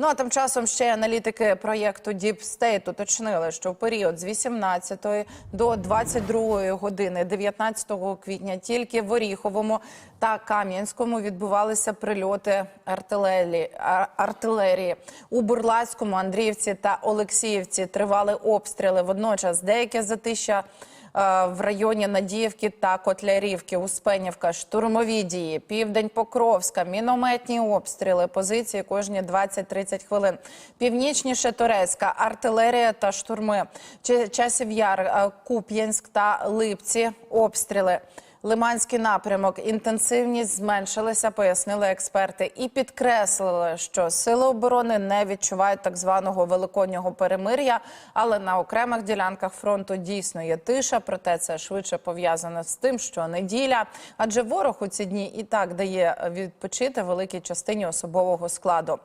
Ну а тим часом ще аналітики проєкту Deep State уточнили, що в період з 18 до 22 години 19 квітня тільки в Оріховому та Кам'янському відбувалися прильоти артилерії. У Бурлацькому, Андріївці та Олексіївці тривали обстріли. Водночас деякі затища в районі Надіївки та Котлярівки, Успенівка, штурмові дії, південь Покровська, мінометні обстріли, позиції кожні 20-30 хвилин. Північніше Турецька, артилерія та штурми. Часів'яр, Часів Яр, е, Куп'янськ та Липці, обстріли. Лиманський напрямок інтенсивність зменшилася, пояснили експерти, і підкреслили, що сили оборони не відчувають так званого великоднього перемир'я, але на окремих ділянках фронту дійсно є тиша. Проте це швидше пов'язано з тим, що неділя, адже ворог у ці дні і так дає відпочити великій частині особового складу.